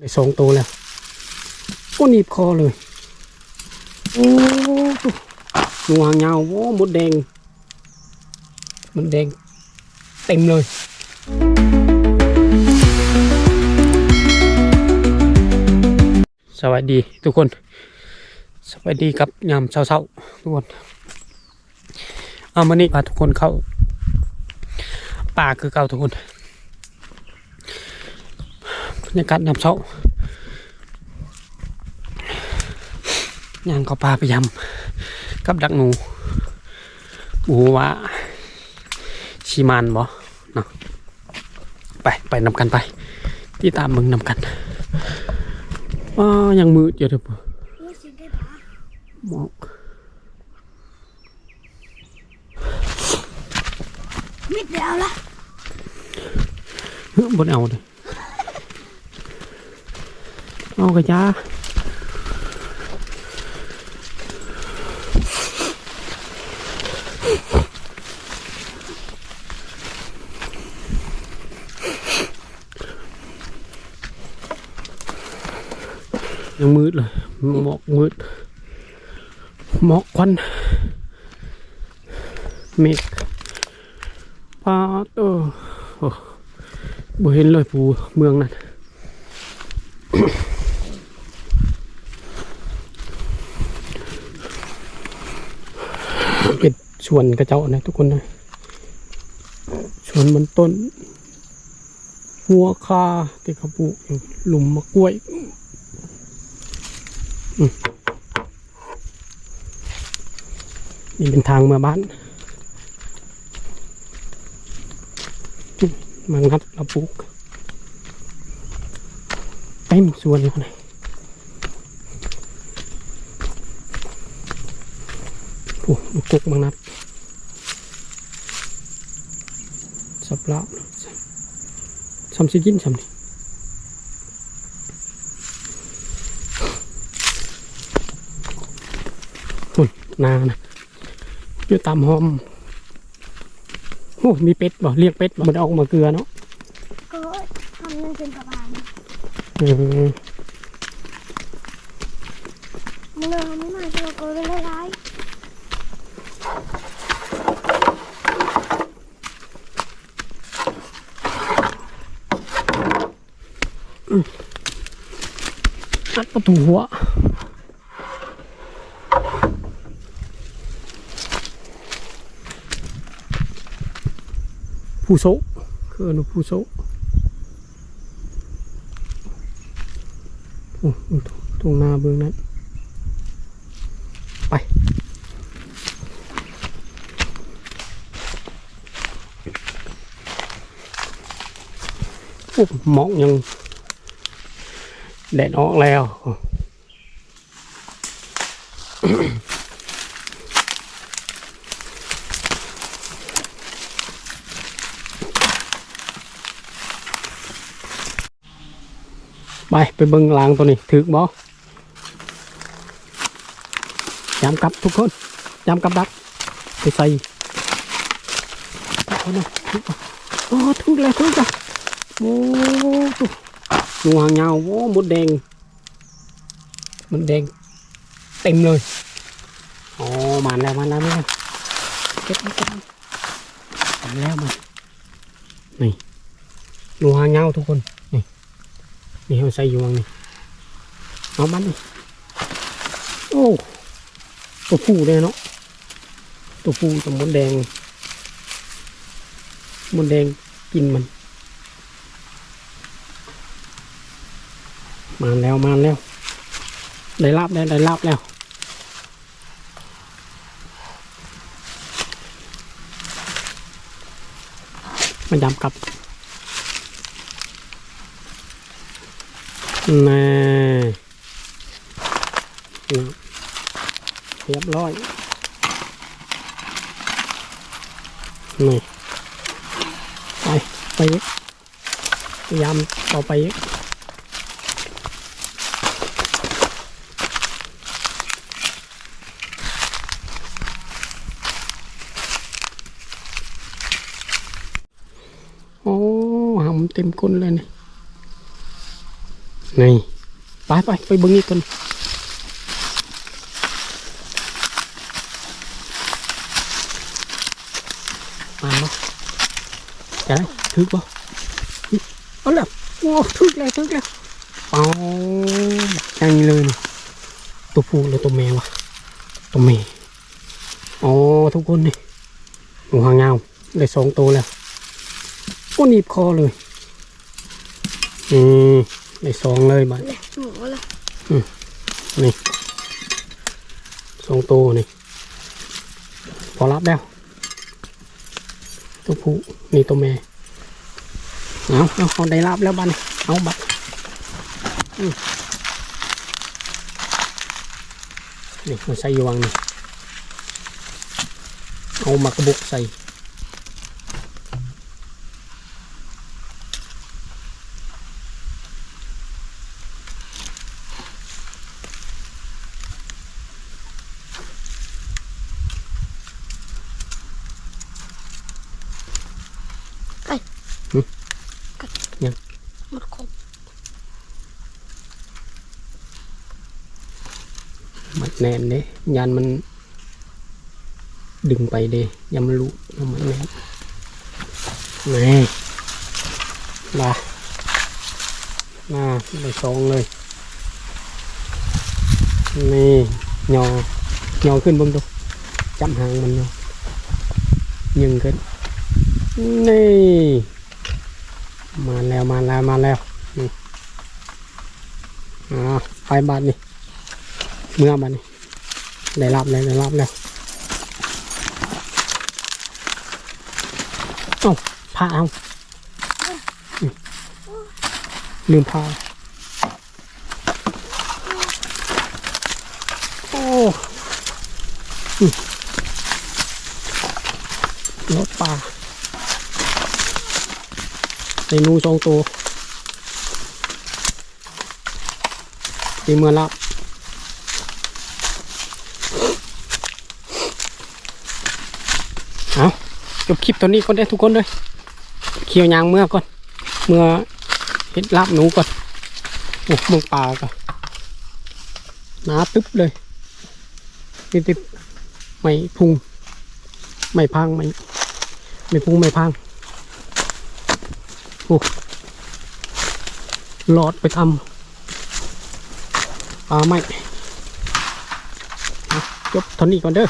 ได้สองตัวแล้วก็หนีบคอเลยโอ้ตุ๊หนูหางยาวโอ้มดแดงมดแดงเต็มเลยสวัสดีทุกคน สวัสดีครับยามเช้าๆทุกคนเอามานี่พาทุกคนเข้าป่าคือเก่าทุกคน บรรยากาศยามเช้าย่างเข้าป่าไปยำกับดักหนูหมูว่าชิมานบ่เนาะไปไปนำกันไป ที่ตามมึงนำกันว้ายังมืดอยู่เด้อรู้สึกได้ปะหมอกมิดเดียวละเฮ้ยบนเอาเลย เอากระยายังมืดเลยหมอกมืดหมอกควันเมฆฟ้าเออโอ้บ่เห็นเลยภูเมืองนั่น เป็นสวนกระเจ้านะทุกคนนะสวนมันต้นหัวคาที่เขาปลูกอยู่หลุมมะกล้วยนี่เป็นทางมาบ้านมางัดเราปลูกเต็มสวนเลยโอ้มากกบางนัด สับละซ้ำสิกินซ้ำนี่หุ่นนานะอยู่ตามหอมโอ้มีเป็ดบ่เลี้ยงเป็ดบ่มันออกมาเกลือเนาะก็ทำนั่นเป็นประมาณอืมมึงเลยไม่มาเราก็เลยร้าย อัดประตูหัวผู้โซคืออนผู้โซโอ้ตรงหน้าเบื้องนั้น ไปโอ้มอกยัง แดดออกแล้ว ไป ไปเบิ่งลางตัวนี้ถึกบ่ยามกับทุกคนยามกับดัก ไปใส่เอาหน่อยถึกบ่โอ้ถึกแล้วถึกแล้วโอ้ งูหางยาวโอ้มดแดงมดแดงเต็มเลยอ๋อมาแล้วมาแล้วมาแล้วเก็บมาเก็บมามาแล้วมันนี่งูหางยาวทุกคน นี่ นี่เขาใส่อยู่วังนี่เอามันนี่โอ้ ตัวผู้เลยเนาะ ตัวผู้ตัวมดแดงมดแดงกินมัน มาแล้วมาแล้วได้ลาบแล้วได้ลาบแล้วมันดำกลับน่นี่เรียบร้อยนี่ไปไปพยายามต่อไปอีก โอ้หำเต็มก้นเลยนี่นี่ไปไปไปเบิ้งนี่กันมาเนาะจะได้ถึกบ่อุ๊ยเอาละโอ้ถึกแล้วถึกแล้วเอาอย่างนี้เลยนี่ตัวผู้หรือตัวแม่วะตัวแม่อ๋อทุกคนนี่หนูหางยาวได้สองตัวแล้ว หนีบคอเลย อืมได้สองเลยบัดเลยหนูละนี่สองตัวนี่ พอรับแล้ว ตัวผู้นี่ตัวแม่ เอาเอาเอาได้รับแล้วบ้านนี่เอาบัดอืมนี่มาใส่อยวางนี่เอามากระบุกใส่ หมดครบ มัดแน่นเด้ยันมัน ดึงไปเด้ยันมันรู้ยั นมันแน่นนี่มามาได้สองเลยนี่ยอยอขึ้นเบงดูจำหาง มาแล้วมาแล้วมาแล้วนี่อ่าไปบาทนี่เมื่อบาทนี่ได้รับแล้วได้รับแล้วเอ้าผ้าเอาลืมผ้าโอ้รถป่า ใส่นูสองตัวตีเมื่อรับเอาจบคลิปตัวนี้ก่อนได้ทุกคนเลยเคี่ยวยางเมื่อก่อน เมื่อเห็ดลาบหนูก่อนโอ้มืองป่าก่อนหนาตึ๊บเลยนี่ติไม่พุง ไม่พังไม่ไม่พุงไม่พัง โอ้หลอดไปทำปลาไม่จบเท่านี้ก่อนเด้อ